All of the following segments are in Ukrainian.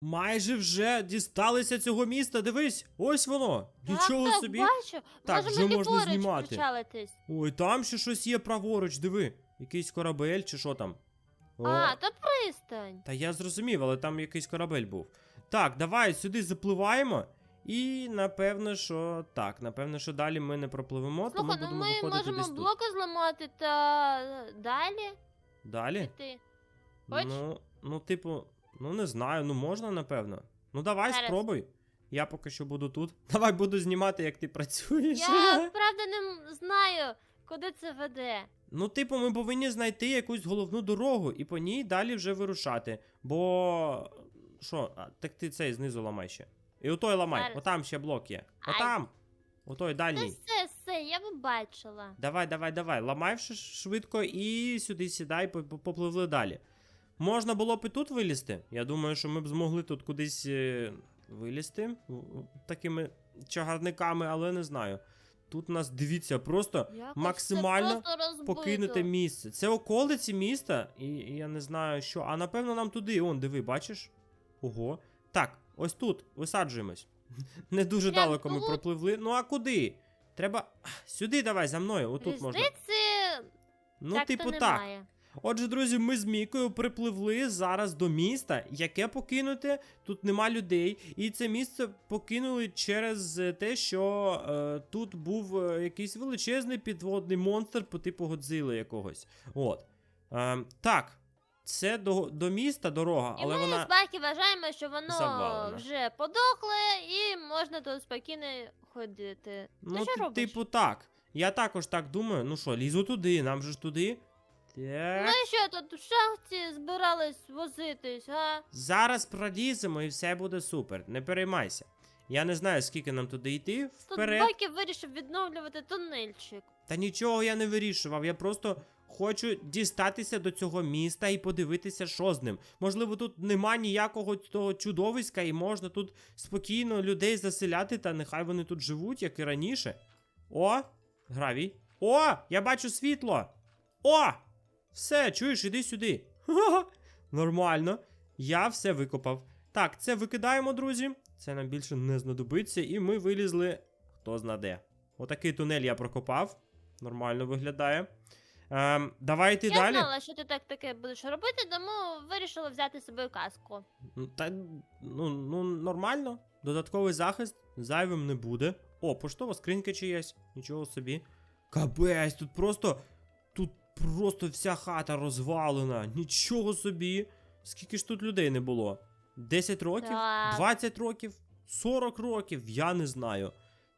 Майже вже дісталися цього міста. Дивись, ось воно. Нічого так, так, собі. бачу. Так, Можемо вже можна ліворуч знімати. причалитись. Ой, там ще щось є праворуч, диви. Якийсь корабель чи що там. О, А, то пристань. Та я зрозумів, але там якийсь корабель був. Так, давай сюди запливаємо. І напевно, що так, напевно, що далі ми не пропливемо, тому ну будемо ми виходити можемо десь тут. блоки зламати та е, далі Далі? піти. Хоч? Ну, ну, типу, ну не знаю, ну можна, напевно. Ну давай, Зараз. спробуй. Я поки що буду тут. Давай буду знімати, як ти працюєш. Я правда не знаю, куди це веде. Ну, типу, ми повинні знайти якусь головну дорогу і по ній далі вже вирушати. Бо. Що, а, так ти цей знизу ламай ще. І отой ламай, Зараз. отам ще блок є. Ай. Отам. Отой Та дальній. все, все, я побачила. Давай, давай, давай. Ламай швидко і сюди сідай, по- по- попливли далі. Можна було б і тут вилізти. Я думаю, що ми б змогли тут кудись е, вилізти такими чагарниками, але не знаю. Тут нас, дивіться, просто Якось максимально це просто покинуте місце. Це околиці міста, і, і я не знаю що. А напевно нам туди. Он, диви, бачиш? Ого. Так, ось тут висаджуємось. Не дуже Прям далеко ми пропливли. Ну а куди? Треба. Сюди давай за мною, отут можна. Ну, так типу, так. немає. Отже, друзі, ми з Мікою припливли зараз до міста, яке покинуте, тут нема людей. І це місце покинули через те, що е, тут був е, якийсь величезний підводний монстр по типу Годзили якогось. От. Е, так, це до, до міста дорога, І ми вона. з Бакі вважаємо, що воно завалена. вже подохле і можна тут спокійно ходити. Ну, Ти що робиш? типу, так. Я також так думаю. Ну що, лізу туди, нам же ж туди. Так. Ну і що тут в шахті збирались возитись, а? Зараз проліземо і все буде супер. Не переймайся. Я не знаю, скільки нам туди йти Тут вперед. Бакі вирішив відновлювати тунельчик. Та нічого я не вирішував. Я просто хочу дістатися до цього міста і подивитися, що з ним. Можливо, тут нема ніякого того чудовиська, і можна тут спокійно людей заселяти, та нехай вони тут живуть, як і раніше. О, гравій. О, я бачу світло. О! Все, чуєш, іди сюди. Ха-ха. Нормально. Я все викопав. Так, це викидаємо, друзі. Це нам більше не знадобиться, і ми вилізли. Хто зна де. Отакий тунель я прокопав. Нормально виглядає. Ем, давайте Я далі. знала, що ти так таке будеш робити, тому вирішила взяти з собою каску. Ну, Та ну, ну нормально. Додатковий захист зайвим не буде. О, поштова скринька чиясь. Нічого собі. Кабець, тут просто. Просто вся хата розвалена. Нічого собі. Скільки ж тут людей не було? 10 років? Так. 20 років? 40 років? Я не знаю.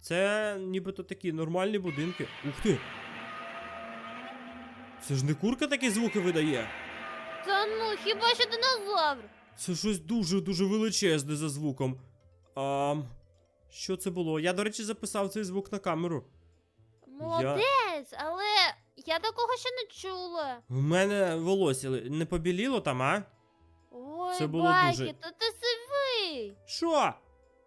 Це нібито такі нормальні будинки. Ух ти! Це ж не курка такі звуки видає. Та ну, хіба що динозавр? Це щось дуже-дуже величезне за звуком. А, що це було? Я, до речі, записав цей звук на камеру. Молодець, але я такого ще не чула. В мене волосся не побіліло там, а? Ой, Це було Бакі, дуже- то ти сивий. Що?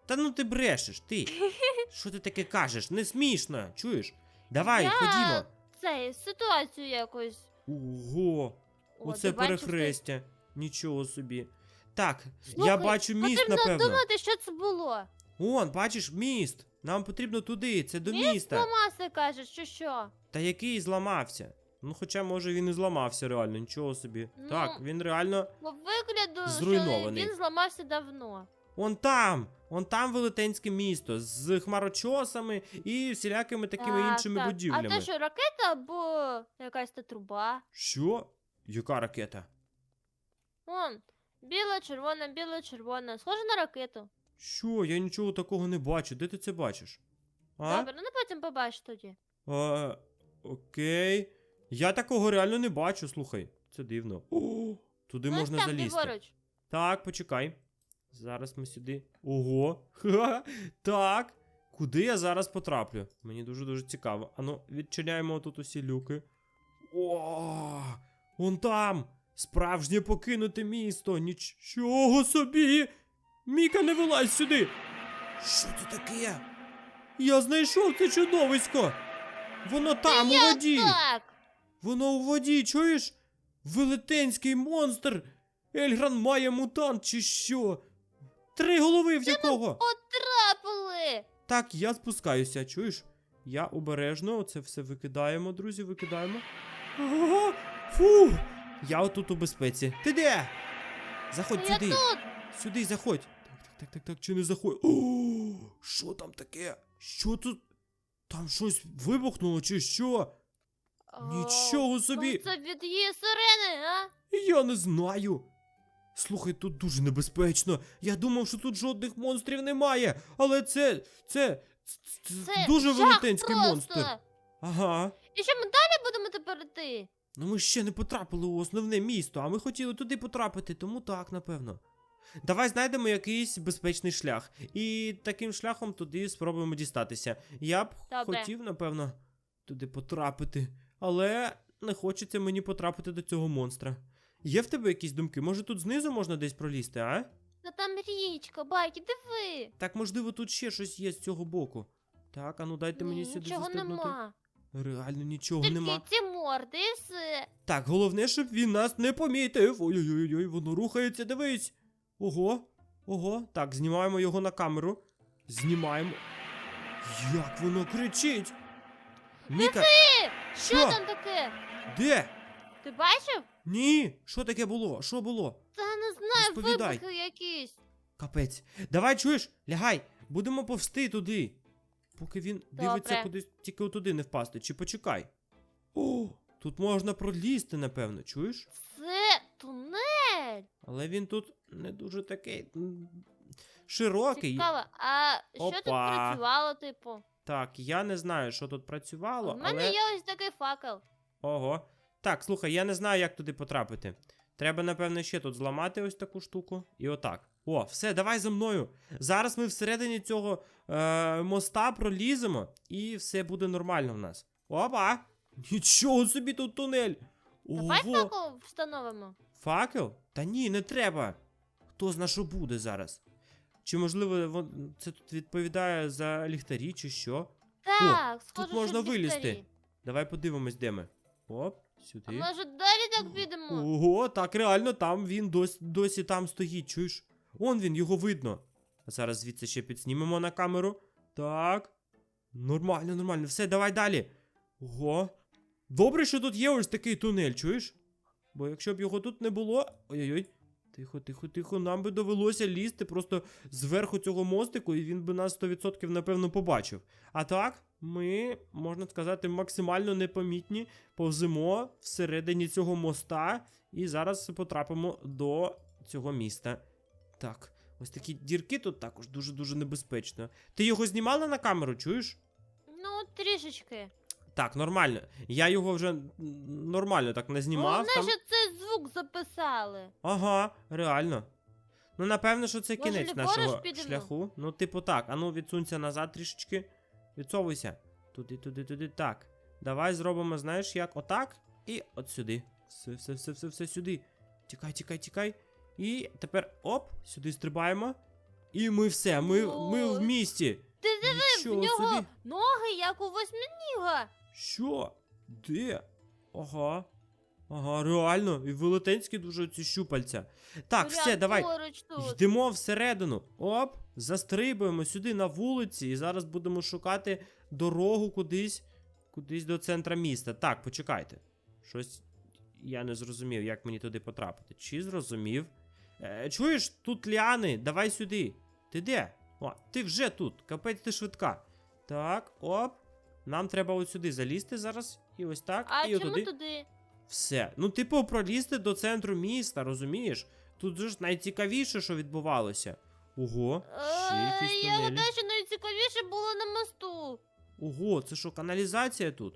Та ну ти брешеш, ти. Що ти таке кажеш? Не смішно, чуєш? Давай, Я ходімо. Це ситуацію якось. Ого, О, оце ти бачиш, перехрестя. Нічого собі. Так, я Слухай, бачу міст, Потрібно напевно. думати, що це було. Он, бачиш, міст. Нам потрібно туди, це до Міст міста. Томаси каже, що що? Та який зламався? Ну, хоча, може, він і зламався реально, нічого собі. Ну, так, він реально. По вигляду, Зруйнований. він зламався давно. Он там! Он там велетенське місто з хмарочосами і всілякими такими Так, іншими так. будівлями. А те, що ракета або якась та труба. Що? Яка ракета? Вон, біла, червона, біла, червона. Схоже на ракету. Що? Я нічого такого не бачу. Де ти це бачиш? А? Добре, ну потім побачиш тоді. а окей. Я такого реально не бачу, слухай. Це дивно. О, туди ну, можна там, залізти. ліворуч. Так, почекай. Зараз ми сюди. Ого. Ха, так. Куди я зараз потраплю? Мені дуже-дуже цікаво. Ану, відчиняємо тут усі люки. О, вон там! Справжнє покинуте місто! Нічого собі! Міка, не вилазь сюди! Що це таке? Я знайшов це чудовисько! Воно там, у воді! так! Воно у воді, чуєш? Велетенський монстр! Ельгран має мутант чи що? Три голови в якого? Потрапили! Так, я спускаюся, чуєш? Я обережно це все викидаємо, друзі, викидаємо. Ага, фу! Я отут у безпеці. Ти де? Заходь Я сюди. тут! Сюди заходь. Так, так, так, чи не заходь. О, що там таке? Що тут? Там щось вибухнуло, чи що? Нічого собі! Це від її сирени, а? Я не знаю. Слухай, тут дуже небезпечно. Я думав, що тут жодних монстрів немає, але це. це. це, Це дуже велетенський просто. монстр. Ага. І що ми далі будемо тепер йти? Ну ми ще не потрапили у основне місто, а ми хотіли туди потрапити, тому так, напевно. Давай знайдемо якийсь безпечний шлях. І таким шляхом туди спробуємо дістатися. Я б Добре. хотів, напевно, туди потрапити. Але не хочеться мені потрапити до цього монстра. Є в тебе якісь думки? Може тут знизу можна десь пролізти, а? Та там річка, байки, диви. Так, можливо, тут ще щось є з цього боку. Так, а ну дайте мені Ні, сюди нічого застебнути. нема. Реально нічого Тільки нема. ці морди все. Так, головне, щоб він нас не помітив. Ой-ой-ой, воно рухається, дивись. Ого, ого. Так, знімаємо його на камеру. Знімаємо. Як воно кричить? Ніка, Ти! Що, Що? там таке? де? Ти бачив? Ні, що таке було? Що було? Та не знаю, Розповідай. вибухи якісь. Капець. Давай, чуєш? Лягай, будемо повсти туди. Поки він дивиться кудись, тільки отуди не впасти. Чи почекай. О, тут можна пролізти, напевно, чуєш? Це тунель. Але він тут не дуже такий широкий. Цікаво. А що тут працювало, типу? Так, я не знаю, що тут працювало, У мене але. є ось такий факел. Ого. Так, слухай, я не знаю, як туди потрапити. Треба, напевно, ще тут зламати ось таку штуку. І отак. О, все, давай за мною. Зараз ми всередині цього е, моста проліземо, і все буде нормально в нас. Опа! Нічого собі тут тунель! Давай Ого! факел встановимо. Факел? Та ні, не треба. Хто зна, що буде зараз? Чи можливо це тут відповідає за ліхтарі, чи що? Так, схоже, можна що вилізти. ліхтарі. Давай подивимось, де ми. Оп, А сюди. може далі так підемо? Ого, так реально, там він досі, досі там стоїть, чуєш? Он він, його видно. А зараз звідси ще підснімемо на камеру. Так. Нормально, нормально. Все, давай далі. Ого. Добре, що тут є ось такий тунель, чуєш? Бо якщо б його тут не було. Ой-ой-ой. Тихо, тихо, тихо. Нам би довелося лізти просто зверху цього мостику, і він би нас 100% напевно побачив. А так, ми, можна сказати, максимально непомітні повземо всередині цього моста, і зараз потрапимо до цього міста. Так, ось такі дірки тут також дуже-дуже небезпечно. Ти його знімала на камеру, чуєш? Ну, трішечки. Так, нормально. Я його вже нормально так не знімав. Головне, Там... що цей звук записали. Ага, реально. Ну, напевно, що це Може, кінець нашого шляху. Ну, типу, так. Ану, відсунься назад трішечки. Відсовуйся. Туди, туди, туди. Так. Давай зробимо, знаєш, як отак і от сюди. Все, все, все, все, все сюди. Тікай, тікай, тікай. І тепер оп, сюди стрибаємо. І ми все, ми, ми в місті. Ти диви, в нього собі. ноги, як у восьминіга. Що? Де? Ага. Ага, реально, і велетенські дуже ці щупальця. Так, все, давай. Йдемо всередину. Оп, застрибуємо сюди на вулиці, і зараз будемо шукати дорогу кудись, кудись до центра міста. Так, почекайте. Щось я не зрозумів, як мені туди потрапити. Чи зрозумів? Е, чуєш, тут ліани, давай сюди. Ти де? О, ти вже тут. Капець ти швидка. Так, оп. Нам треба ось сюди залізти зараз. І ось так. А і чому отуди. туди? Все. Ну, типу, пролізти до центру міста, розумієш? Тут же ж найцікавіше, що відбувалося. Ого, ще якісь Я тунелі. гадаю, що найцікавіше було на мосту. Ого, це що, каналізація тут?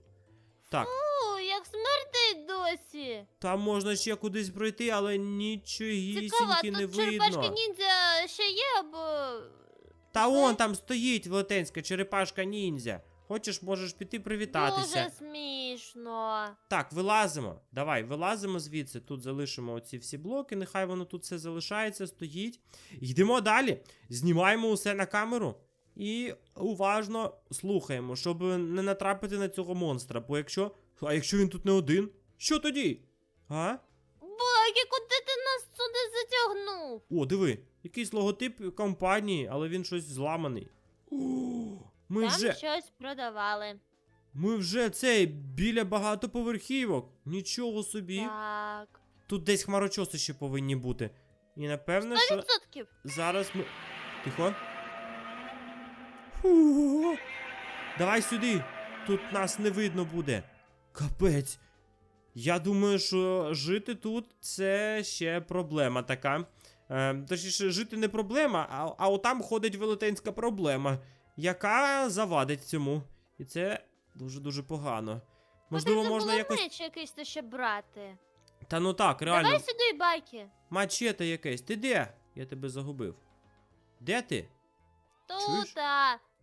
Так, О, як смертить досі. там можна ще кудись пройти, але Цікаво, нічогісіньки а не тут черепашка видно. ніндзя ще є, або. Та он там стоїть велетенська черепашка ніндзя. Хочеш, можеш піти привітатися. Дуже смішно. Так, вилазимо. Давай, вилазимо звідси. Тут залишимо оці всі блоки. Нехай воно тут все залишається, стоїть. Йдемо далі. Знімаємо усе на камеру. І уважно слухаємо, щоб не натрапити на цього монстра. Бо якщо. А якщо він тут не один? Що тоді? А? Багі, куди ти нас сюди затягнув? О, диви, якийсь логотип компанії, але він щось зламаний. О, ми Там вже. щось продавали. Ми вже цей біля багатоповерхівок. Нічого собі. Так. Тут десь хмарочоси ще повинні бути. І напевно, що Відсотків. зараз ми. Тихо. Фу. Давай сюди. Тут нас не видно буде. Капець. Я думаю, що жити тут це ще проблема така. Е, точніше, жити не проблема, а, а отам ходить велетенська проблема, яка завадить цьому. І це дуже-дуже погано. Можливо, можна якось. меч якийсь то ще брати. Та ну так, реально. Давай сюди байки. Мачете якесь. Ти де? Я тебе загубив. Де ти? Чуєш? Тут.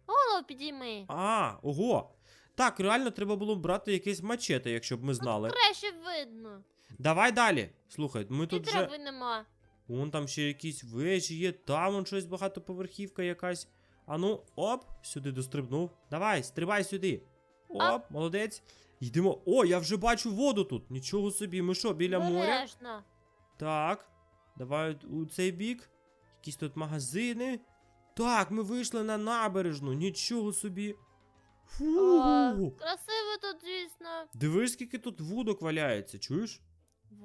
Голову підійми. А, ого. Так, реально треба було брати якесь мачете, якщо б ми знали. Краще видно. Давай далі. Слухай, ми І тут вже. нема. Вон там ще якісь вежі є, там вон щось багатоповерхівка якась. А ну, оп, сюди дострибнув. Давай, стрибай сюди. Оп, А. молодець. Йдемо. О, я вже бачу воду тут. Нічого собі. Ми що, біля моря? Обережно. Так. Давай у цей бік. Якісь тут магазини. Так, ми вийшли на набережну. Нічого собі. Фу. О, красиво тут, звісно. Дивись, скільки тут вудок валяється, чуєш?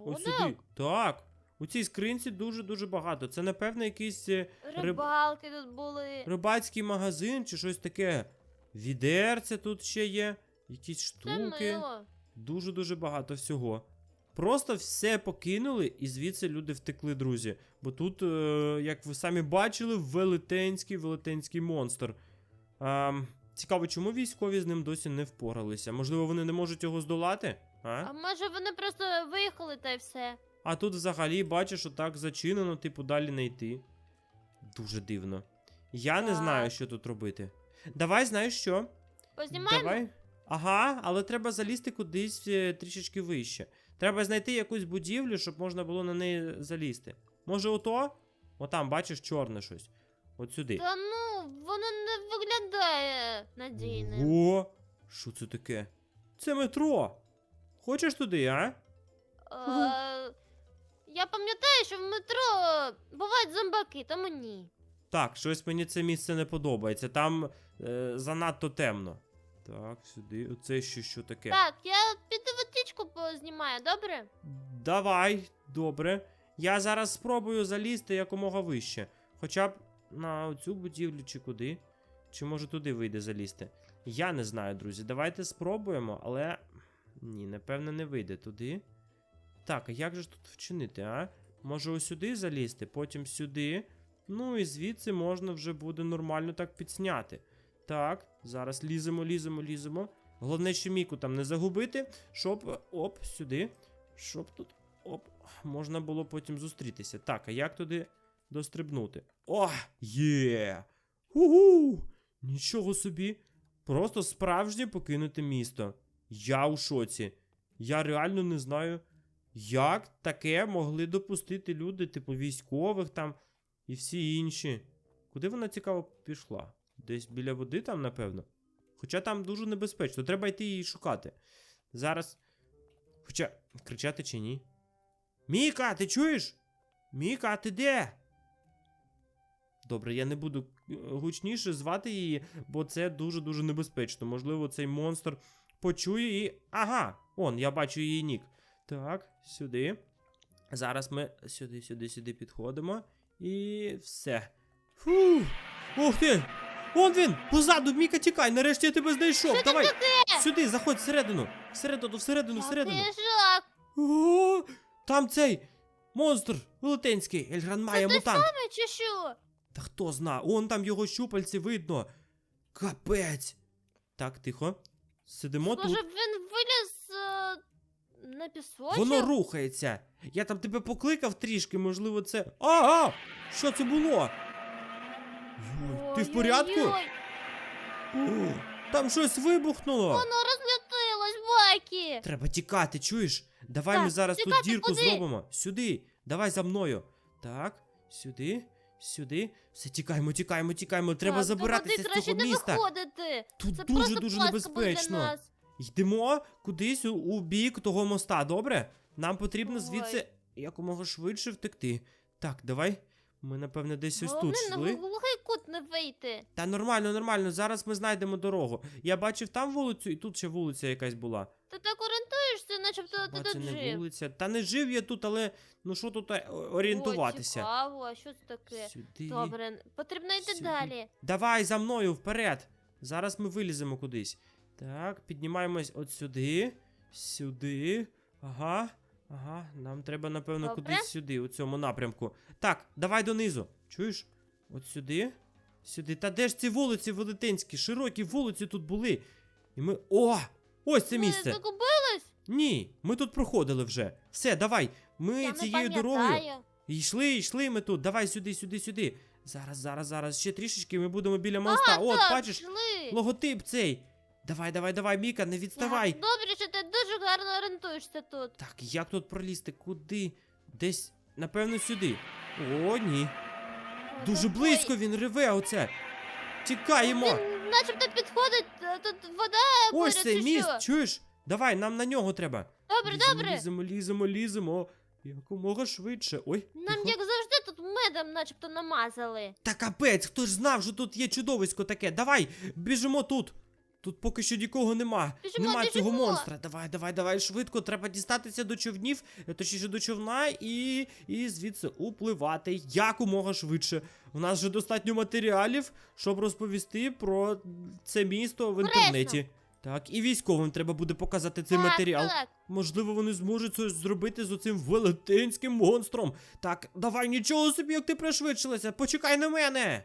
Ось сюди. Так. У цій скринці дуже-дуже багато. Це, напевно, якийсь е, Рибалки тут були. рибацький магазин чи щось таке. Відерце тут ще є. Якісь штуки. мило. Дуже-дуже багато всього. Просто все покинули, і звідси люди втекли, друзі. Бо тут, е, як ви самі бачили, велетенський велетенський монстр. А, цікаво, чому військові з ним досі не впоралися? Можливо, вони не можуть його здолати? А? А може вони просто виїхали та й все. А тут взагалі бачиш, що так зачинено, типу, далі не йти. Дуже дивно. Я не Так. знаю, що тут робити. Давай, знаєш що? Познімаємо? Давай. Ага, але треба залізти кудись е, трішечки вище. Треба знайти якусь будівлю, щоб можна було на неї залізти. Може, ото? Отам, бачиш, чорне щось. От сюди. Та ну, воно не виглядає надійним. О! Що це таке? Це метро. Хочеш туди, а? Е, я пам'ятаю, що в метро бувають зомбаки, тому ні. Так, щось мені це місце не подобається. Там е, занадто темно. Так, сюди. Оце ще що таке. Так, я піду водичку познімаю, добре? Давай, добре. Я зараз спробую залізти якомога вище. Хоча б на цю будівлю чи куди. Чи може туди вийде залізти? Я не знаю, друзі. Давайте спробуємо, але. Ні, напевно, не вийде туди. Так, а як же тут вчинити, а? Може ось сюди залізти, потім сюди. Ну і звідси можна вже буде нормально так підсняти. Так, зараз ліземо, ліземо, ліземо. Головне, ще міку там не загубити, щоб. Оп, сюди. Щоб тут. Оп, можна було потім зустрітися. Так, а як туди дострибнути? О, є! Угу! Нічого собі. Просто справжнє покинуте місто. Я у шоці. Я реально не знаю, як таке могли допустити люди, типу військових там і всі інші. Куди вона цікаво пішла? Десь біля води там, напевно. Хоча там дуже небезпечно, треба йти її шукати. Зараз. Хоча, кричати чи ні? Міка, ти чуєш? Міка, ти де? Добре, я не буду е, гучніше звати її, бо це дуже-дуже небезпечно. Можливо, цей монстр почує і. Ага! Он, я бачу її нік. Так, сюди. Зараз ми сюди, сюди, сюди підходимо. І все. Фу! Ух ти! Он він! Позаду, Міка, тікай! Нарешті я тебе знайшов! Давай! Сюди, заходь всередину! Всередину, всередину, всередину! О, там цей монстр велетенський, Ельгран Майя той мутант. Саме чи що? Та хто зна, он там його щупальці видно. Капець. Так, тихо. Сидимо Може тут. він виліз на пісочок? Воно рухається. Я там тебе покликав трішки, можливо, це. Ага! Що це було? Йой, ти в порядку? Ой-ой-ой, О, там щось вибухнуло. Воно розлетилось, байки. Треба тікати, чуєш? Давай Так, ми зараз тут дірку куди? зробимо. Сюди. Давай за мною. Так, сюди, сюди. Все, тікаємо, тікаємо, тікаємо. Треба Так, забиратися з цього не міста. виходити. Тут Це дуже просто дуже пастка буде для небезпечно. нас. Йдемо кудись у, бік того моста, добре? Нам потрібно звідси якомога швидше втекти. Так, давай. Ми, напевне, десь ось тут Головне на глухий кут не вийти. Та нормально, нормально. Зараз ми знайдемо дорогу. Я бачив там вулицю, і тут ще вулиця якась була. Ти так орієнтуєшся, начебто ти це тут не жив. вулиця. Та не жив я тут, але ну що тут е, орієнтуватися? О, цікаво, а що це таке? Сюди. Добре, потрібно йти Сюди. далі. Давай за мною вперед. Зараз ми виліземо кудись. Так, піднімаємось от сюди. Сюди. Ага. Ага. Нам треба, напевно, Добре. кудись сюди, у цьому напрямку. Так, давай донизу. Чуєш? От сюди. Сюди. Та де ж ці вулиці велетенські? Широкі вулиці тут були. І ми. О! Ось це Ми місце. загубились? Ні, ми тут проходили вже. Все, давай. Ми Я не цією дорогою. пам'ятаю. Йшли, йшли ми тут. Давай сюди, сюди, сюди. Зараз, зараз, зараз. Ще трішечки ми будемо біля моста. А, От, так, бачиш, йшли. логотип цей. Давай, давай, давай, Міка, не відставай. Як Добре, що ти дуже гарно орієнтуєшся тут. Так, як тут пролізти? Куди? Десь, напевно, сюди. О, ні. Дуже близько він реве оце. Тікаємо. Він начебто підходить, а тут вода Ось поряд, цей чи міст, що? чуєш? Давай, нам на нього треба. Добре, ліземо, добре. Ліземо, ліземо, ліземо. Якомога швидше. Ой. Нам, тихо. як завжди, тут медом начебто намазали. Та капець, хто ж знав, що тут є чудовисько таке. Давай, біжимо тут. Тут поки що нікого нема. Біжимо, нема цього монстра. Давай, давай, давай, швидко. Треба дістатися до човнів, е, точніше до човна, і, і звідси upливати якомога швидше. У нас вже достатньо матеріалів, щоб розповісти про це місто в інтернеті. Так, і військовим треба буде показати цей так, матеріал. Так. Можливо, вони зможуть щось зробити з оцим велетенським монстром. Так, давай нічого собі, як ти пришвидшилася. Почекай на мене.